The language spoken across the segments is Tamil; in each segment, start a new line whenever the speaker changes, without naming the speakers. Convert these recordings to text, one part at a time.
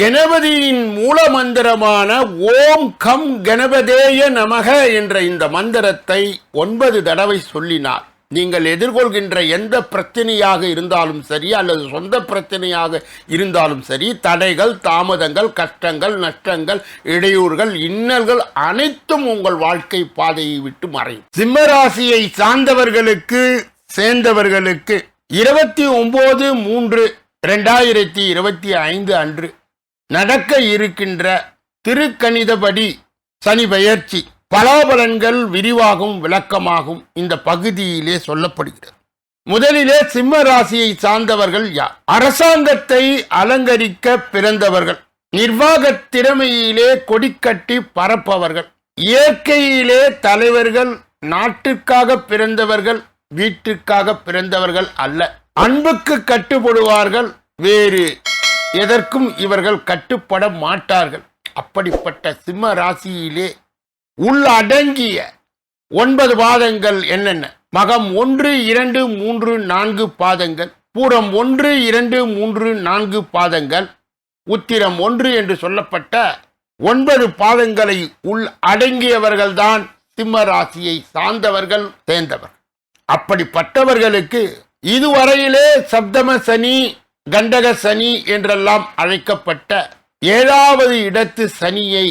கணபதியின் மூல மந்திரமான ஓம் கம் கணபதேய நமக என்ற இந்த மந்திரத்தை ஒன்பது தடவை சொல்லினார். நீங்கள் எதிர்கொள்கின்ற எந்த பிரச்சனையாக இருந்தாலும் சரி அல்லது சொந்த பிரச்சனையாக இருந்தாலும் சரி தடைகள் தாமதங்கள் கஷ்டங்கள் நஷ்டங்கள் இடையூறுகள் இன்னல்கள் அனைத்தும் உங்கள் வாழ்க்கை பாதையை விட்டு மறையும். சிம்மராசியை சார்ந்தவர்களுக்கு சேர்ந்தவர்களுக்கு இருபத்தி ஒன்பது மூன்று ரெண்டாயிரத்தி இருபத்தி ஐந்து அன்று நடக்க இருக்கின்ற திருக்கணிதபடி சனி பெயர்ச்சி பலாபலன்கள் விரிவாகும் விளக்கமாகும் இந்த பகுதியிலே சொல்லப்படுகிறது. முதலிலே சிம்ம ராசியை சார்ந்தவர்கள் யார்? அரசாங்கத்தை அலங்கரிக்க பிறந்தவர்கள் நிர்வாக திறமையிலே கொடிக்கட்டி பரப்பவர்கள் இயற்கையிலே தலைவர்கள் நாட்டுக்காக பிறந்தவர்கள் வீட்டுக்காக பிறந்தவர்கள் அல்ல அன்புக்கு கட்டுப்படுவார்கள் வேறு எதற்கும் இவர்கள் கட்டுப்பட மாட்டார்கள். அப்படிப்பட்ட சிம்ம ராசியிலே உள்ளடங்கிய ஒன்பது பாதங்கள் என்னென்ன? மகம் ஒன்று இரண்டு மூன்று நான்கு பாதங்கள். பூரம் ஒன்று இரண்டு மூன்று நான்கு பாதங்கள். உத்திரம் ஒன்று என்று சொல்லப்பட்ட ஒன்பது பாதங்களை உள் அடங்கியவர்கள்தான் சிம்ம ராசியை சார்ந்தவர்கள் சேர்ந்தவர் அப்படிப்பட்டவர்களுக்கு இதுவரையிலே சப்தம சனி கண்டக சனி என்றெல்லாம் அழைக்கப்பட்ட ஏழாவது இடத்து சனியை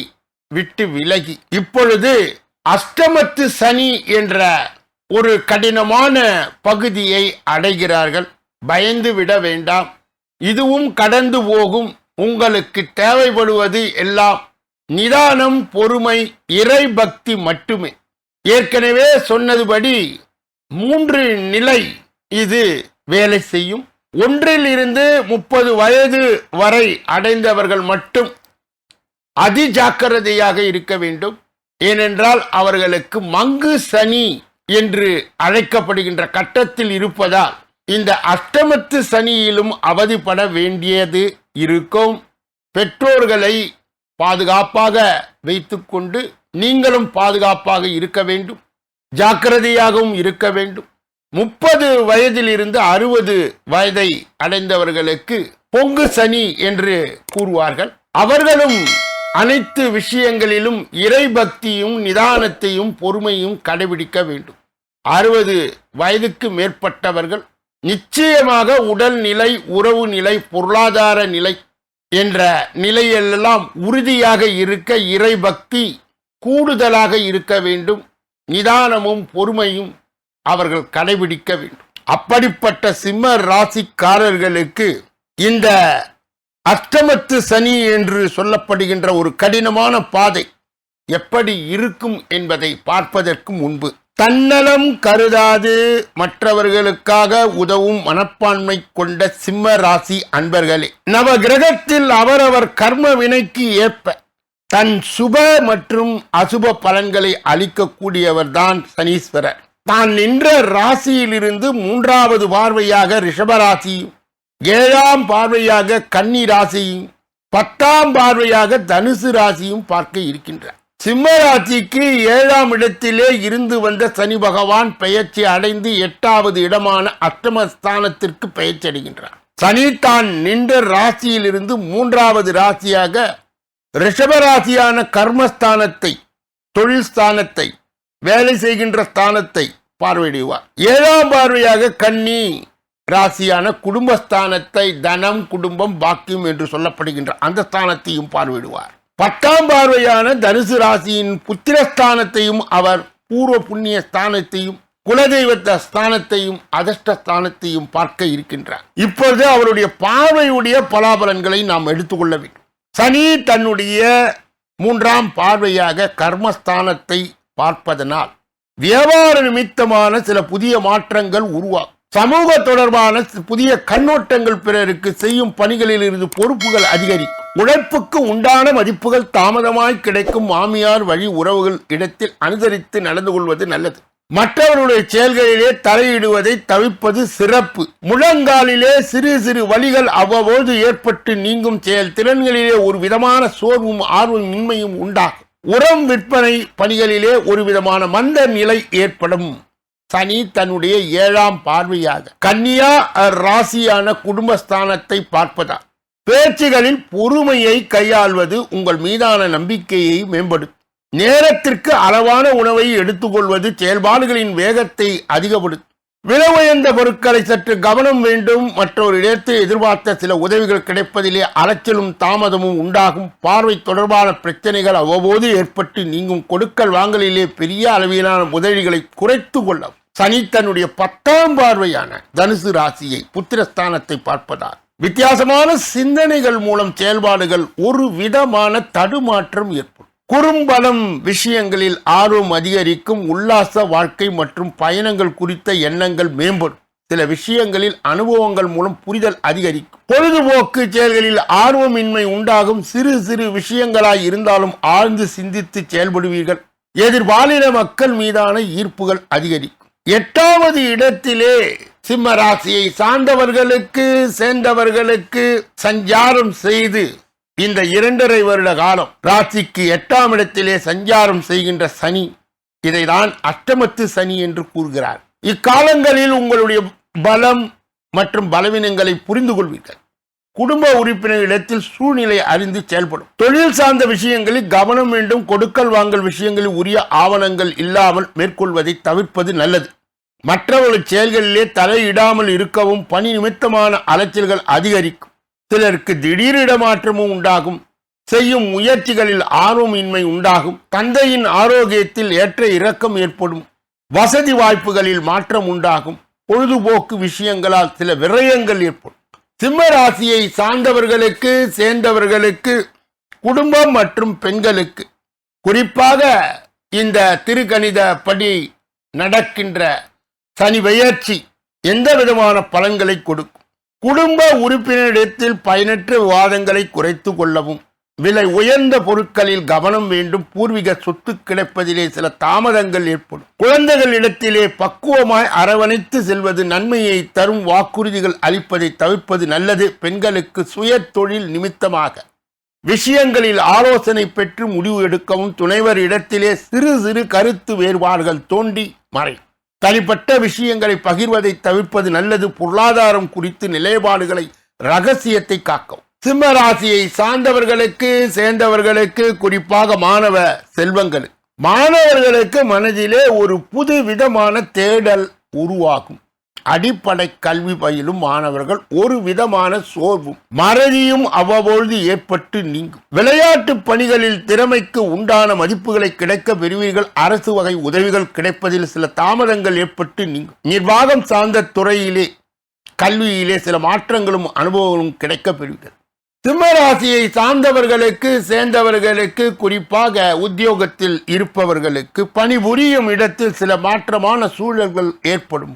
விட்டு விலகி இப்பொழுது அஷ்டமத்து சனி என்ற ஒரு கடினமான பகுதியை அடைகிறார்கள். பயந்து விட வேண்டாம். இதுவும் கடந்து போகும். உங்களுக்கு தேவைப்படுவது எல்லாம் நிதானம் பொறுமை இறை பக்தி மட்டுமே. ஏற்கனவே சொன்னதுபடி மூன்று நிலை இது வேலை செய்யும். ஒன்றில் இருந்து முப்பது வயது வரை அடைந்தவர்கள் மட்டும் அதிஜாக்கிரதையாக இருக்க வேண்டும். ஏனென்றால் அவர்களுக்கு மங்கு சனி என்று அழைக்கப்படுகின்ற கட்டத்தில் இருப்பதால் இந்த அஷ்டமத்து சனியிலும் அவதிப்பட வேண்டியது இருக்கும். பெற்றோர்களை பாதுகாப்பாக வைத்துக்கொண்டு நீங்களும் பாதுகாப்பாக இருக்க வேண்டும். ஜாக்கிரதையாகவும் இருக்க வேண்டும். முப்பது வயதிலிருந்து அறுபது வயதை அடைந்தவர்களுக்கு பொங்கு சனி என்று கூறுவார்கள். அவர்களும் அனைத்து விஷயங்களிலும் இறைபக்தியும் நிதானத்தையும் பொறுமையும் கடைபிடிக்க வேண்டும். அறுபது வயதுக்கு மேற்பட்டவர்கள் நிச்சயமாக உடல்நிலை உறவு நிலை பொருளாதார நிலை என்ற நிலையெல்லாம் உறுதியாக இருக்க இறைபக்தி கூடுதலாக இருக்க வேண்டும். நிதானமும் பொறுமையும் அவர்கள் கடைபிடிக்க வேண்டும். அப்படிப்பட்ட சிம்ம ராசிக்காரர்களுக்கு இந்த அஷ்டமத்து சனி என்று சொல்லப்படுகின்ற ஒரு கடினமான பாதை எப்படி இருக்கும் என்பதை பார்ப்பதற்கு முன்பு தன்னலம் கருதாது மற்றவர்களுக்காக உதவும் மனப்பான்மை கொண்ட சிம்ம ராசி அன்பர்களே நவ கிரகத்தில் அவரவர் கர்ம வினைக்கு ஏற்ப தன் சுப மற்றும் அசுப பலன்களை அளிக்கக்கூடியவர்தான் சனீஸ்வரர். தான் நின்ற ராசியிலிருந்து மூன்றாவது பார்வையாக ரிஷபராசி ஏழாம் பார்வையாக கன்னி ராசியும் பத்தாம் பார்வையாக தனுசு ராசியும் பார்க்க இருக்கின்றார். சிம்ம ராசிக்கு ஏழாம் இடத்திலே இருந்து வந்த சனி பகவான் பெயர்ச்சி அடைந்து எட்டாவது இடமான அஷ்டமஸ்தானத்திற்கு பெயர்ச்சி அடைகின்றார். சனி தான் நின்ற ராசியிலிருந்து மூன்றாவது ராசியாக ரிஷபராசியான கர்மஸ்தானத்தை தொழில் ஸ்தானத்தை வேலை செய்கின்ற ஸ்தானத்தை பார்வையிடுவார். ஏழாம் பார்வையாக கன்னி ராசியான குடும்பஸ்தானத்தை தனம் குடும்பம் பாக்கியம் என்று சொல்லப்படுகின்ற அந்த ஸ்தானத்தையும் பார்வையிடுவார். பத்தாம் பார்வையான தனுசு ராசியின் புத்திரஸ்தானத்தையும் அவர் பூர்வ புண்ணிய ஸ்தானத்தையும் குலதெய்வத்த ஸ்தானத்தையும் அதிர்ஷ்ட ஸ்தானத்தையும் பார்க்க இருக்கின்றார். இப்பொழுது அவருடைய பார்வையுடைய பலாபலன்களை நாம் எடுத்துக்கொள்ள வேண்டும். சனி தன்னுடைய மூன்றாம் பார்வையாக கர்மஸ்தானத்தை பார்ப்பதனால் வியாபார நிமித்தமான சில புதிய மாற்றங்கள் உருவாகும் சமூக தொடர்பான புதிய கண்ணோட்டங்கள் பிறருக்கு செய்யும் பணிகளில் இருந்து பொறுப்புகள் அதிகரிக்கும். உழைப்புக்கு உண்டான மதிப்புகள் தாமதமாய் கிடைக்கும் மாமியார் வழி உறவுகள் இடத்தில் அனுசரித்து நடந்து கொள்வது நல்லது. மற்றவர்களுடைய செயல்களிலே தலையிடுவதை தவிர்ப்பது சிறப்பு. முழங்காலிலே சிறு சிறு வலிகள் அவ்வப்போது ஏற்பட்டு நீங்கும் செயல் திறன்களிலே ஒரு விதமான சோர்வும் ஆர்வம் இன்மையும் உண்டாகும். உரம் விற்பனை பணிகளிலே ஒரு விதமான மந்த நிலை ஏற்படும். சனி தன்னுடைய ஏழாம் பார்வையாக கன்னியா ராசியான குடும்பஸ்தானத்தை பார்ப்பதால் பேச்சுகளில் பொறுமையை கையாள்வது உங்கள் மீதான நம்பிக்கையை மேம்படுத்தும். நேரத்திற்கு அளவான உணவை எடுத்துக்கொள்வது செயல்பாடுகளின் வேகத்தை அதிகப்படுத்தும். விலை உயர்ந்த பொருட்களை சற்று கவனம் வேண்டும். மற்றொரு இடத்தில் எதிர்பார்த்த சில உதவிகள் கிடைப்பதிலே அலைச்சலும் தாமதமும் உண்டாகும். பார்வை தொடர்பான பிரச்சனைகள் அவ்வப்போது ஏற்பட்டு நீங்கும் கொடுக்கல் வாங்கலிலே பெரிய அளவிலான உதவிகளை குறைத்து கொள்ளவும். சனி தன்னுடைய பத்தாம் பார்வையான தனுசு ராசியை புத்திரஸ்தானத்தை பார்ப்பதால் வித்தியாசமான சிந்தனைகள் மூலம் செயல்பாடுகள் ஒரு விதமான தடுமாற்றம் ஏற்படும். குறும்பலம் விஷயங்களில் ஆர்வம் அதிகரிக்கும் உல்லாச வாழ்க்கை மற்றும் பயணங்கள் குறித்த எண்ணங்கள் மேம்படும். சில விஷயங்களில் அனுபவங்கள் மூலம் புரிதல் அதிகரிக்கும். பொழுதுபோக்கு செயல்களில் ஆர்வமின்மை உண்டாகும். சிறு சிறு விஷயங்களாய் இருந்தாலும் ஆழ்ந்து சிந்தித்து செயல்படுவீர்கள். எதிர்பாலின மக்கள் மீதான ஈர்ப்புகள் அதிகரிக்கும். எட்டாவது இடத்திலே சிம்ம ராசியை சார்ந்தவர்களுக்கு சேர்ந்தவர்களுக்கு சஞ்சாரம் செய்து இந்த இரண்டரை வருட காலம் ராசிக்கு எட்டாம் இடத்திலே சஞ்சாரம் செய்கின்ற சனி இதைதான் அஷ்டமத்து சனி என்று கூறுகிறார். இக்காலங்களில் உங்களுடைய பலம் மற்றும் பலவீனங்களை புரிந்து கொள்வீர்கள் குடும்ப உறுப்பினரிடத்தில் சூழ்நிலை அறிந்து செயல்படும். தொழில் சார்ந்த விஷயங்களில் கவனம் வேண்டும். கொடுக்கல் வாங்கல் விஷயங்களில் உரிய ஆவணங்கள் இல்லாமல் மேற்கொள்வதை தவிர்ப்பது நல்லது. மற்றவர்கள் செயல்களிலே தலையிடாமல் இருக்கவும் பணி நிமித்தமான அலைச்சல்கள் அதிகரிக்கும். சிலருக்கு திடீர் இடமாற்றமும் உண்டாகும். செய்யும் முயற்சிகளில் ஆர்வமின்மை உண்டாகும். தந்தையின் ஆரோக்கியத்தில் ஏற்ற இறக்கம் ஏற்படும். வசதி வாய்ப்புகளில் மாற்றம் உண்டாகும். பொழுதுபோக்கு விஷயங்களால் சில விரயங்கள் ஏற்படும். சிம்ம ராசியை சார்ந்தவர்களுக்கு சேர்ந்தவர்களுக்கு குடும்பம் மற்றும் பெண்களுக்கு. குறிப்பாக இந்த திருக்கணித படி நடக்கின்ற சனி பெயர்ச்சி எந்த விதமான பலன்களை கொடுக்கும்? குடும்ப உறுப்பினரிடத்தில் பயனற்ற விவாதங்களை குறைத்து கொள்ளவும் விலை உயர்ந்த பொருட்களில் கவனம் வேண்டும் பூர்வீக சொத்து கிடைப்பதிலே சில தாமதங்கள் ஏற்படும். குழந்தைகளிடத்திலே பக்குவமாய் அரவணைத்து செல்வது நன்மையை தரும் வாக்குறுதிகள் அளிப்பதை தவிர்ப்பது நல்லது. பெண்களுக்கு சுய தொழில் நிமித்தமாக. விஷயங்களில் ஆலோசனை பெற்று முடிவு எடுக்கவும் துணைவர் இடத்திலே சிறு சிறு கருத்து வேறுபாடுகள் தோண்டி மறை. தனிப்பட்ட விஷயங்களை பகிர்வதை தவிர்ப்பது நல்லது. பொருளாதாரம் குறித்து நிலைப்பாடுகளை ரகசியத்தை காக்கும். சிம்ம ராசியை சார்ந்தவர்களுக்கு சேர்ந்தவர்களுக்கு குறிப்பாக மாணவ செல்வங்களுக்கு. மாணவர்களுக்கு மனதிலே ஒரு புது விதமான தேடல் உருவாகும். அடிப்படை கல்வி பயிலும் மாணவர்கள் ஒரு விதமான சோர்வும் மறதியும் அவ்வப்பொழுது ஏற்பட்டு நீங்கும். விளையாட்டு பணிகளில் திறமைக்கு உண்டான மதிப்புகளை கிடைக்க பெறுவீர்கள். அரசு வகை உதவிகள் கிடைப்பதில் சில தாமதங்கள் ஏற்பட்டு நீங்கும். நிர்வாகம் சார்ந்த துறையிலே கல்வியிலே சில மாற்றங்களும் அனுபவங்களும் கிடைக்க பெறுவீர்கள். சிம்மராசியை சார்ந்தவர்களுக்கு சேர்ந்தவர்களுக்கு குறிப்பாக உத்தியோகத்தில் இருப்பவர்களுக்கு பணிபுரியும் இடத்தில் சில மாற்றமான சூழல்கள் ஏற்படும்.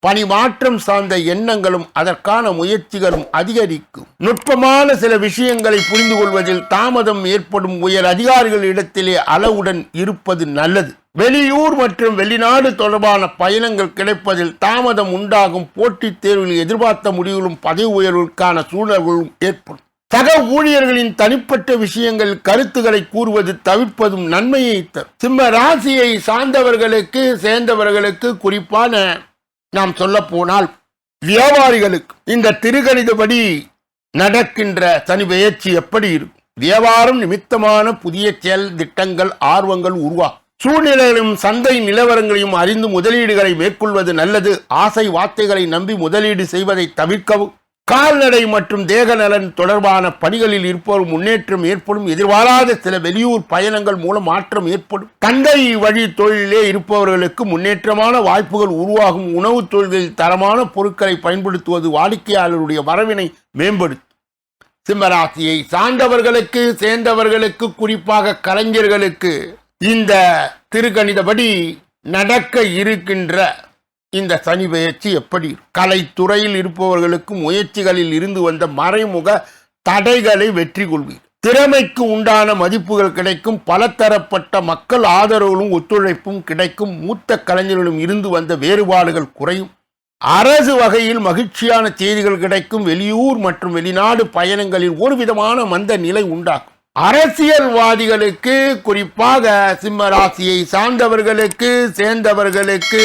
பணி மாற்றம் சார்ந்த எண்ணங்களும் அதற்கான முயற்சிகளும் அதிகரிக்கும். நுட்பமான சில விஷயங்களை புரிந்து கொள்வதில் தாமதம் ஏற்படும் உயர் அதிகாரிகளிடத்திலே அளவுடன் இருப்பது நல்லது. வெளியூர் மற்றும் வெளிநாடு தொடர்பான பயணங்கள் கிடைப்பதில் தாமதம் உண்டாகும் போட்டித் தேர்வில் எதிர்பார்த்த முடிவுகளும் பதவி உயர்வுக்கான சூழல்களும் ஏற்படும். சக ஊழியர்களின் தனிப்பட்ட விஷயங்கள் கருத்துக்களை கூறுவது தவிர்ப்பதும் நன்மையை தரும். சிம்ம ராசியை சார்ந்தவர்களுக்கு சேர்ந்தவர்களுக்கு குறிப்பான நாம் சொல்ல போனால் வியாபாரிகளுக்கு இந்த திருகணிதபடி நடக்கின்ற சனி பெயர்ச்சி எப்படி இருக்கும்? வியாபாரம் நிமித்தமான புதிய செயல் திட்டங்கள் ஆர்வங்கள் உருவாகும் சூழ்நிலைகளையும் சந்தை நிலவரங்களையும் அறிந்து முதலீடுகளை மேற்கொள்வது நல்லது. ஆசை வார்த்தைகளை நம்பி முதலீடு செய்வதை தவிர்க்கவும். கால்நடை மற்றும் தேக நலன் தொடர்பான பணிகளில் இருப்போர் முன்னேற்றம் ஏற்படும் எதிர்பாராத சில வெளியூர் பயணங்கள் மூலம் மாற்றம் ஏற்படும். தந்தை வழி தொழிலே இருப்பவர்களுக்கு முன்னேற்றமான வாய்ப்புகள் உருவாகும். உணவு தொழிலில் தரமான பொருட்களை பயன்படுத்துவது வாடிக்கையாளருடைய வரவினை மேம்படுத்தும். சிம்மராசியை சார்ந்தவர்களுக்கு சேர்ந்தவர்களுக்கு குறிப்பாக கலைஞர்களுக்கு இந்த திருக்கணிதபடி நடக்க இருக்கின்ற இந்த சனி பெயர்ச்சி எப்படி? கலைத்துறையில் இருப்பவர்களுக்கு முயற்சிகளில் இருந்து வந்த மறைமுக தடைகளை வெற்றி கொள்வீர். திறமைக்கு உண்டான மதிப்புகள் கிடைக்கும் பலதரப்பட்ட மக்கள் ஆதரவுகளும் ஒத்துழைப்பும் கிடைக்கும் மூத்த கலைஞர்களும் இருந்து வந்த வேறுபாடுகள் குறையும். அரசு வகையில் மகிழ்ச்சியான செய்திகள் கிடைக்கும் வெளியூர் மற்றும் வெளிநாடு பயணங்களில் ஒரு விதமான மந்த நிலை உண்டாகும். அரசியல்வாதிகளுக்கு குறிப்பாக சிம்ம ராசியை சார்ந்தவர்களுக்கு சேர்ந்தவர்களுக்கு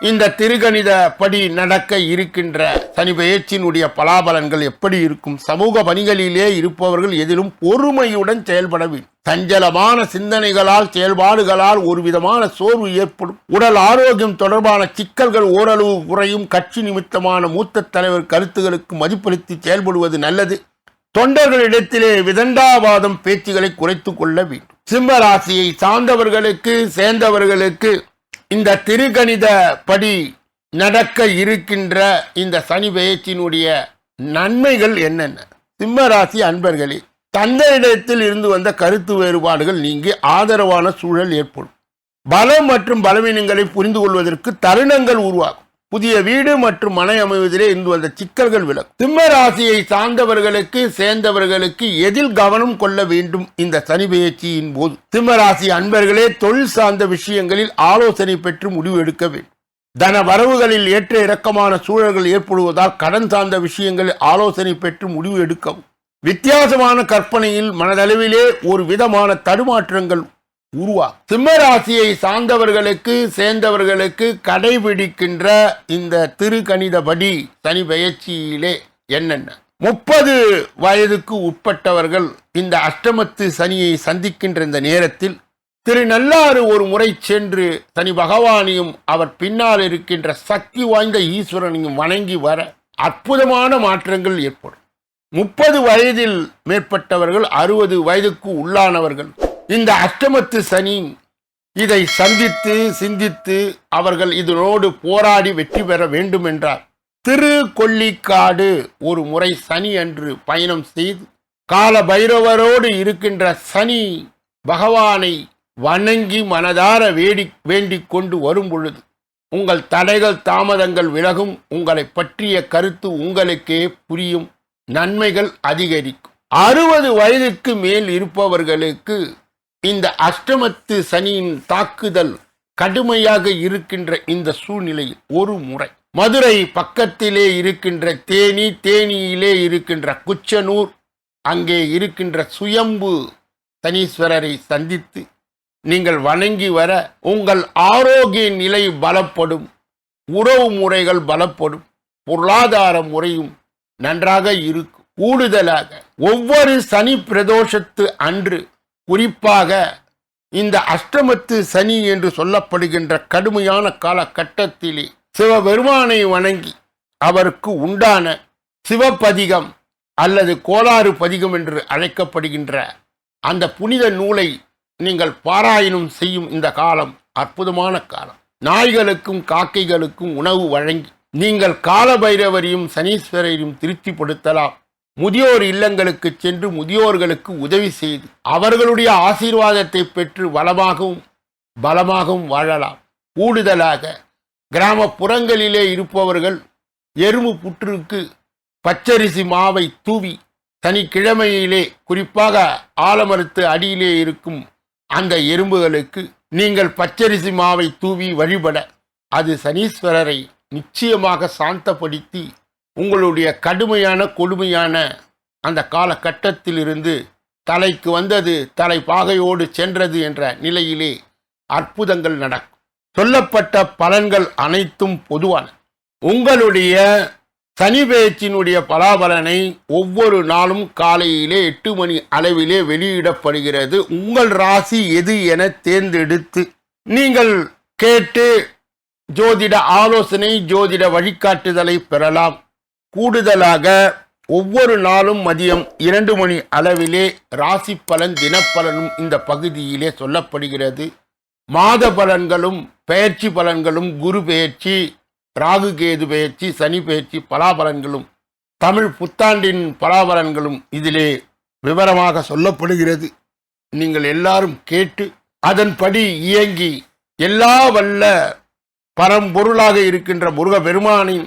இந்த திருகணித படி நடக்க இருக்கின்ற சனி பெயர்ச்சியினுடைய பலாபலன்கள் எப்படி இருக்கும்? சமூக பணிகளிலே இருப்பவர்கள் எதிலும் பொறுமையுடன் செயல்பட வேண்டும். சஞ்சலமான சிந்தனைகளால் செயல்பாடுகளால் ஒரு விதமான சோர்வு ஏற்படும். உடல் ஆரோக்கியம் தொடர்பான சிக்கல்கள் ஓரளவு குறையும். கட்சி நிமித்தமான மூத்த தலைவர் கருத்துகளுக்கு மதிப்பளித்து செயல்படுவது நல்லது. தொண்டர்களிடத்திலே விதண்டாவாதம் பேச்சுகளை குறைத்து கொள்ள வேண்டும். சிம்ம ராசியை சார்ந்தவர்களுக்கு சேர்ந்தவர்களுக்கு இந்த திருகணித படி நடக்க இருக்கின்ற இந்த சனி பெயர்ச்சியினுடைய நன்மைகள் என்னென்ன? சிம்ம ராசி அன்பர்களே தந்தையிடத்தில் இருந்து வந்த கருத்து வேறுபாடுகள் நீங்கி ஆதரவான சூழல் ஏற்படும். பலம் மற்றும் பலவீனங்களை புரிந்து கொள்வதற்கு தருணங்கள் உருவாகும். புதிய வீடு மற்றும் மனை அமைவதிலே இந்து வந்த சிக்கல்கள் விலகும். சிம்ம ராசியை சார்ந்தவர்களுக்கு சேர்ந்தவர்களுக்கு எதில் கவனம் கொள்ள வேண்டும் இந்த சனி பெயர்ச்சியின் போது? சிம்ம ராசி அன்பர்களே தொழில் சார்ந்த விஷயங்களில் ஆலோசனை பெற்று முடிவு எடுக்க வேண்டும். தன வரவுகளில் ஏற்ற இறக்கமான சூழல்கள் ஏற்படுவதால் கடன் சார்ந்த விஷயங்களில் ஆலோசனை பெற்று முடிவு எடுக்கவும். வித்தியாசமான கற்பனையில் மனதளவிலே ஒரு விதமான தடுமாற்றங்கள் உருவா. சிம்மராசியை சார்ந்தவர்களுக்கு சேர்ந்தவர்களுக்கு கடைபிடிக்கின்ற இந்த திருக்கணிதபடி சனி பெயர்ச்சியிலே என்னென்ன? முப்பது வயதுக்கு உட்பட்டவர்கள் இந்த அஷ்டமத்து சனியை சந்திக்கின்ற இந்த நேரத்தில் திருநள்ளாறு ஒரு முறை சென்று சனி பகவானையும் அவர் பின்னால் இருக்கின்ற சக்தி வாய்ந்த ஈஸ்வரனையும் வணங்கி வர அற்புதமான மாற்றங்கள் ஏற்படும். முப்பது வயதில் மேற்பட்டவர்கள் அறுபது வயதுக்கு உள்ளானவர்கள் இந்த அஷ்டமத்து சனி இதை சந்தித்து சிந்தித்து அவர்கள் இதனோடு போராடி வெற்றி பெற வேண்டும் என்றார் திரு கொல்லிக்காடு ஒரு முறை சனி அன்று பயணம் செய்து கால பைரவரோடு இருக்கின்ற சனி பகவானை வணங்கி மனதார வேடி வேண்டிக் கொண்டு வரும் பொழுது உங்கள் தடைகள் தாமதங்கள் விலகும் உங்களை பற்றிய கருத்து உங்களுக்கே புரியும் நன்மைகள் அதிகரிக்கும். அறுபது வயதுக்கு மேல் இருப்பவர்களுக்கு இந்த அஷ்டமத்து சனியின் தாக்குதல் கடுமையாக இருக்கின்ற இந்த சூழ்நிலையில் ஒரு முறை. மதுரை பக்கத்திலே இருக்கின்ற தேனி தேனியிலே இருக்கின்ற குச்சனூர் அங்கே இருக்கின்ற சுயம்பு சனீஸ்வரரை சந்தித்து நீங்கள் வணங்கி வர உங்கள் ஆரோக்கிய நிலை பலப்படும் உறவு முறைகள் பலப்படும் பொருளாதார முறையும் நன்றாக இருக்கும். கூடுதலாக ஒவ்வொரு சனி பிரதோஷத்து அன்று குறிப்பாக இந்த அஷ்டமத்து சனி என்று சொல்லப்படுகின்ற கடுமையான காலகட்டத்திலே சிவபெருமானை வணங்கி அவருக்கு உண்டான சிவபதிகம் அல்லது கோளாறு பதிகம் என்று அழைக்கப்படுகின்ற அந்த புனித நூலை நீங்கள் பாராயணம் செய்யும் இந்த காலம் அற்புதமான காலம். நாய்களுக்கும் காக்கைகளுக்கும் உணவு வழங்கி நீங்கள் காலபைரவரையும் சனீஸ்வரையும் திருப்திப்படுத்தலாம். முதியோர் இல்லங்களுக்கு சென்று முதியோர்களுக்கு உதவி செய்து அவர்களுடைய ஆசீர்வாதத்தை பெற்று வளமாகவும் பலமாகவும் வாழலாம். கூடுதலாக கிராமப்புறங்களிலே இருப்பவர்கள் எறும்பு புற்றுக்கு பச்சரிசி மாவை தூவி சனிக்கிழமையிலே குறிப்பாக ஆலமரத்து அடியிலே இருக்கும் அந்த எறும்புகளுக்கு நீங்கள் பச்சரிசி மாவை தூவி வழிபட அது சனீஸ்வரரை நிச்சயமாக சாந்தப்படுத்தி உங்களுடைய கடுமையான கொடுமையான அந்த காலகட்டத்திலிருந்து தலைக்கு வந்தது தலை பாகையோடு சென்றது என்ற நிலையிலே அற்புதங்கள் நடக்கும். சொல்லப்பட்ட பலன்கள் அனைத்தும் பொதுவான. உங்களுடைய சனி பெயர்ச்சியினுடைய பலாபலனை ஒவ்வொரு நாளும் காலையிலே எட்டு மணி அளவிலே வெளியிடப்படுகிறது. உங்கள் ராசி எது என தேர்ந்தெடுத்து நீங்கள் கேட்டு ஜோதிட ஆலோசனை ஜோதிட வழிகாட்டுதலை பெறலாம். கூடுதலாக ஒவ்வொரு நாளும் மதியம் இரண்டு மணி அளவிலே ராசி பலன் தினப்பலனும் இந்த பகுதியிலே சொல்லப்படுகிறது. மாத பலன்களும் பெயர்ச்சி பலன்களும் குரு பெயர்ச்சி ராகு கேது பெயர்ச்சி சனி பெயர்ச்சி பலாபலன்களும் தமிழ் புத்தாண்டின் பலாபலன்களும் இதிலே விவரமாக சொல்லப்படுகிறது. நீங்கள் எல்லாரும் கேட்டு அதன்படி இயங்கி எல்லா வல்ல பரம்பொருளாக இருக்கின்ற முருக பெருமானின்